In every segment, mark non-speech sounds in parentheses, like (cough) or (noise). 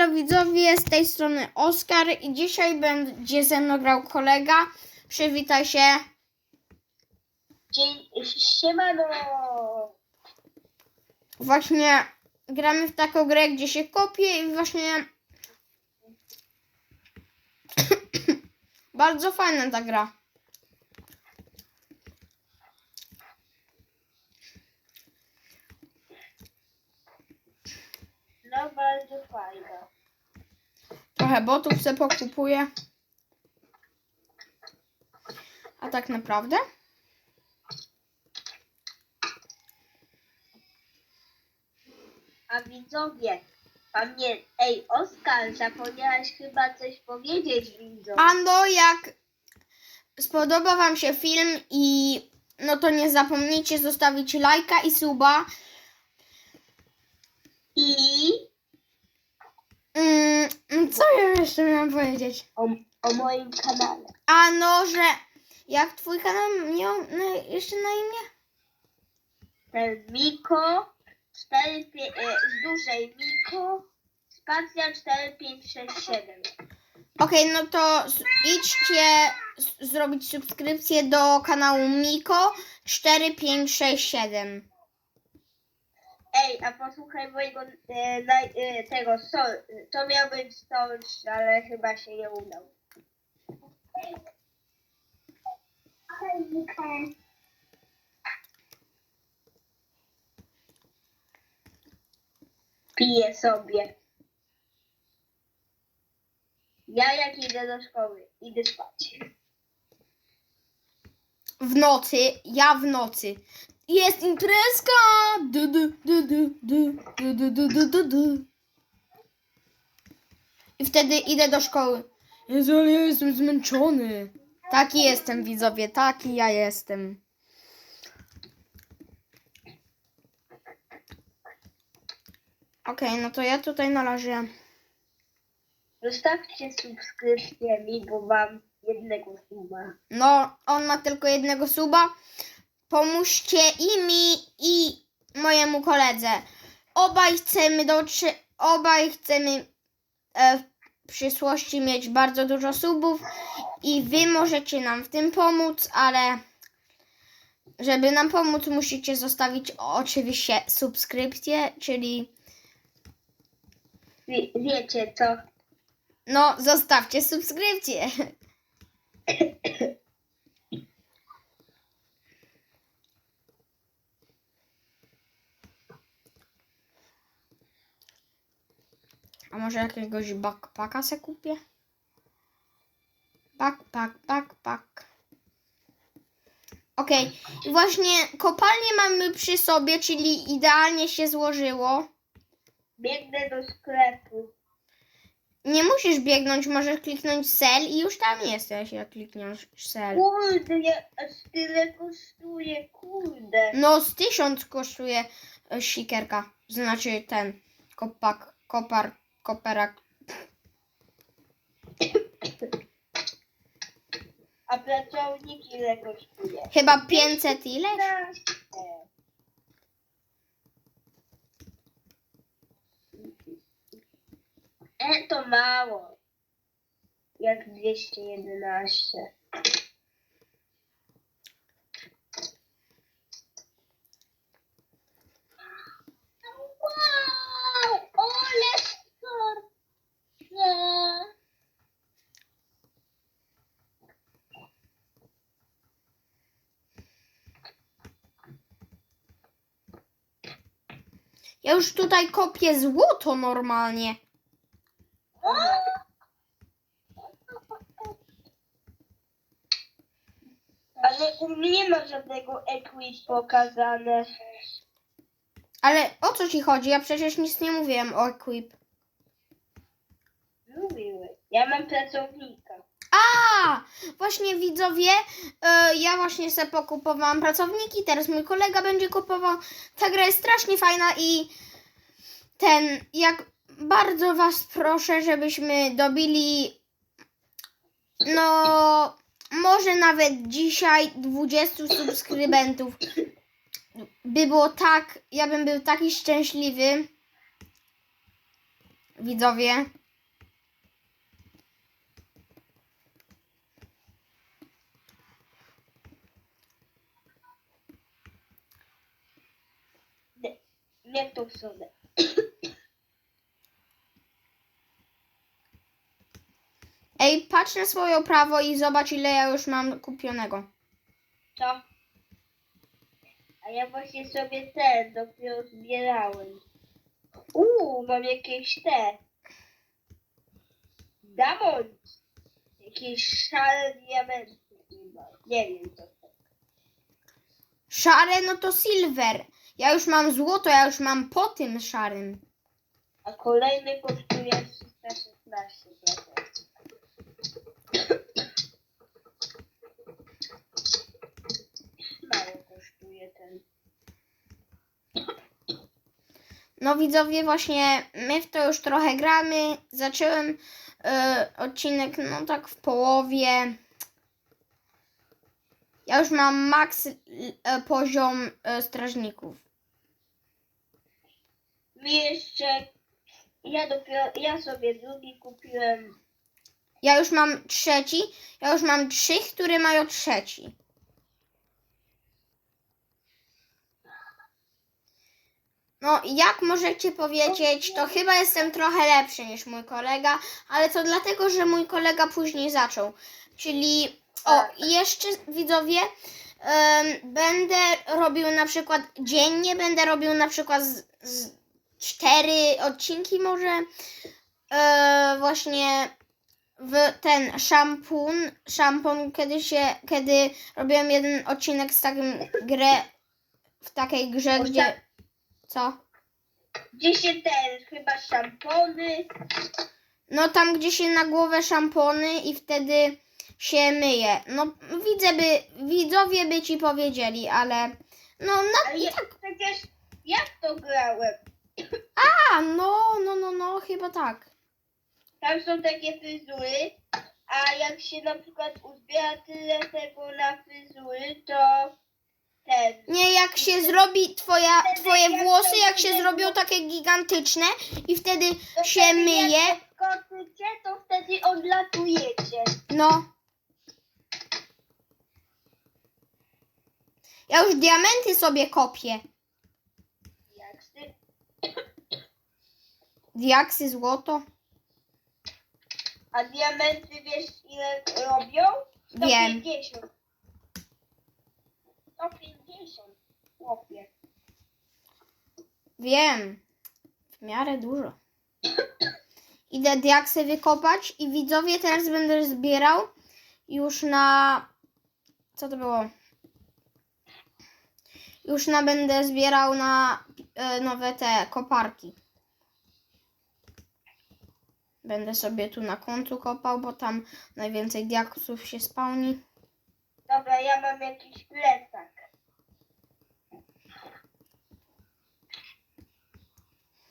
Halo widzowie, z tej strony Oskar i dzisiaj będzie ze mną grał kolega. Przywitaj się. Dzień, siemano! Właśnie gramy w taką grę, gdzie się kopie i właśnie (clears throat) bardzo fajna ta gra. Trochę botów se pokupuję. A tak naprawdę? A widzowie, pamię... Ej, Oskar, zapomniałaś chyba coś powiedzieć widzom. A no, jak spodoba Wam się film i no to nie zapomnijcie zostawić lajka i suba. I Mm, co ja jeszcze miałam powiedzieć? o, o moim kanale. A no, że jak twój kanał miał na, jeszcze na imię? Miko, 4, pie- e, z dużej Miko, spacja 4567. Okej, no to z- idźcie z- zrobić subskrypcję do kanału Miko 4567. Ej, a posłuchaj mojego e, e, tego, sol, to miał być storz, ale chyba się nie udał. Piję sobie. Ja jak idę do szkoły, idę spać. W nocy, ja w nocy. Jest imprezka! Du, du, du, du, du, du, du, du, du, du, du. I wtedy idę do szkoły. Jezu, ale ja jestem zmęczony. Taki jestem, widzowie, taki ja jestem. Okej, no to ja tutaj na razie. Zostawcie subskrypcję mi, bo mam jednego suba. No, on ma tylko jednego suba. Pomóżcie i mi, i mojemu koledze. Obaj chcemy dotrze, obaj chcemy e, w przyszłości mieć bardzo dużo subów i wy możecie nam w tym pomóc, ale żeby nam pomóc, musicie zostawić oczywiście subskrypcję, czyli Wie, wiecie co? no, zostawcie subskrypcję. (coughs) A może jakiegoś backpacka se kupię? Backpack, backpack. Okej, i właśnie kopalnię mamy przy sobie, czyli idealnie się złożyło. Biegnę do sklepu. Nie musisz biegnąć, możesz kliknąć sell i już tam jesteś, jak klikniesz sell. Kurde, ja aż tyle kosztuje, kurde. No, z tysiąc kosztuje e, sikerka. Znaczy ten kopak, kopar, koperak. A pracownik ile kosztuje? Chyba 500 ile? 15. E, to mało. Jak 211. Ja już tutaj kopię złoto normalnie. Ale u mnie nie ma żadnego equip pokazane. Ale o co ci chodzi? Ja przecież nic nie mówiłem o equip. Mówiły. Ja mam pracownika. A, właśnie widzowie, e, ja właśnie sobie pokupowałam pracowniki, teraz mój kolega będzie kupował. Ta gra jest strasznie fajna i ten, jak bardzo was proszę, żebyśmy dobili, no, może nawet dzisiaj 20 subskrybentów. By było tak, ja bym był taki szczęśliwy. widzowie. Nie, nie w tą stronę. Ej, patrz na swoje prawo i zobacz ile ja już mam kupionego. Co? A ja właśnie sobie ten dopiero zbierałem. Uuu, mam jakieś te. Diamond. Jakieś szare diamenty. Nie wiem co to. Szare, no to silver. Ja już mam złoto, ja już mam po tym szarym. A kolejny kosztuje 316 zł. Mało kosztuje ten. No widzowie, właśnie my w to już trochę gramy. Zacząłem e, odcinek no tak w połowie. Ja już mam max e, poziom e, strażników. Jeszcze. Ja dopiero. Ja sobie drugi kupiłem. Ja już mam trzeci. Ja już mam trzy, które mają trzeci. No, jak możecie powiedzieć, to chyba jestem trochę lepszy niż mój kolega, ale to dlatego, że mój kolega później zaczął. Czyli, o, i jeszcze widzowie, em, będę robił na przykład dziennie, będę robił na przykład z, z cztery odcinki może. E, właśnie w ten szampun, szampon, kiedy się, kiedy robiłem jeden odcinek z takim grę, w takiej grze, gdzie, co? Gdzie się ten. Chyba szampony. No tam, gdzie się na głowę szampony i wtedy się myje. No widzę, by, widzowie by ci powiedzieli, ale no, no Ale ja, tak, przecież ja w to grałem. A, no, no, no, no, chyba tak. Tam są takie fryzury. A jak się na przykład uzbiera tyle tego na fryzury, to ten. Nie, jak się zrobi twoja, Wtedy twoje jak włosy, to jak się będzie- zrobią takie gigantyczne i wtedy To się wtedy myje, Jak odskoczycie, to wtedy odlatujecie. no. Ja już diamenty sobie kopię. Jak ty... Diaksy, złoto. A diamenty wiesz ile robią? Wiem. 150. 150. Chłopie. Wiem. W miarę dużo. Idę diaksy wykopać i widzowie teraz będę zbierał już na... Co to było? Już na będę zbierał na e, nowe te koparki. Będę sobie tu na końcu kopał, bo tam najwięcej diaksów się spełni. Dobra, ja mam jakiś plecak.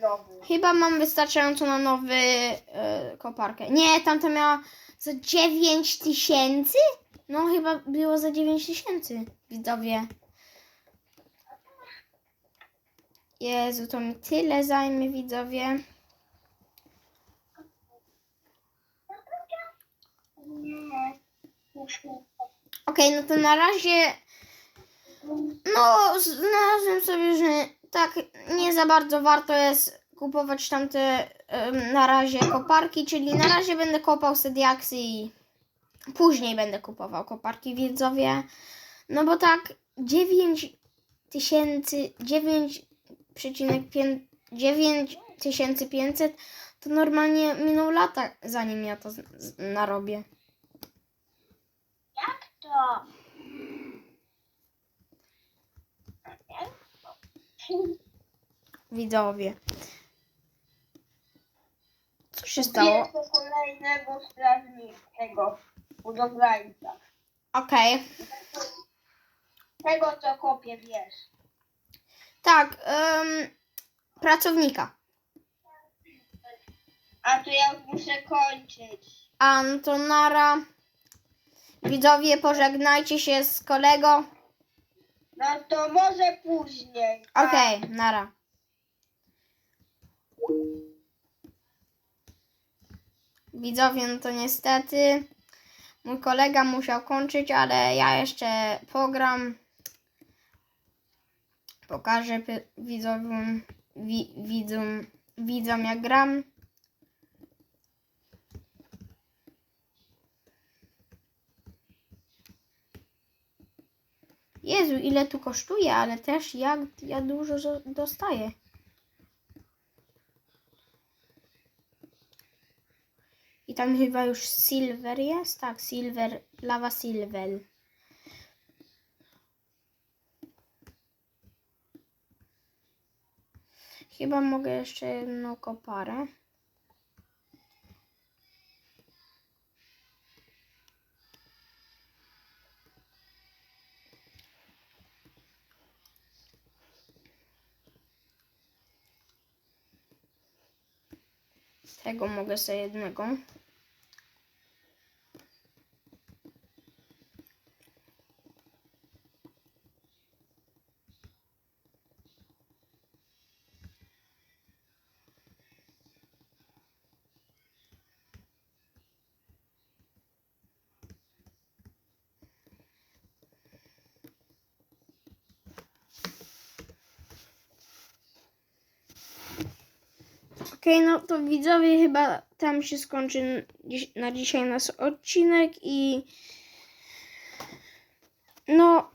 Nowy. Chyba mam wystarczająco na nowy e, koparkę. Nie, tamta miała za 9 tysięcy? No chyba było za 9 tysięcy, widzowie. Jezu, to mi tyle zajmie, widzowie. Nie. Okej, no to na razie. No, znalazłem sobie, że tak nie za bardzo warto jest kupować tamte em, na razie koparki, czyli na razie będę kopał sediaksy i później będę kupował koparki widzowie. No bo tak 9 tysięcy, 9,5 9500 to normalnie minął lata zanim ja to narobię. To? Widzowie. Co się stało? Do kolejnego strażniczego budowlańca. Okej. Tego co kopie, wiesz. Tak, em, pracownika. A to ja już muszę kończyć. Antonara. Widzowie, pożegnajcie się z kolego. No to może później. Okej, nara. Widzowie, no to niestety mój kolega musiał kończyć, ale ja jeszcze pogram. Pokażę py- widzom, wi, widzom, widzom jak gram. Jezu, ile tu kosztuje, ale też jak ja dużo dostaję. I tam chyba już silver jest? Tak, silver, lava silver. Chyba mogę jeszcze jedną koparę. Tego mogę sobie jednego. Okej, no to widzowie chyba tam się skończy na dzisiaj nasz odcinek i no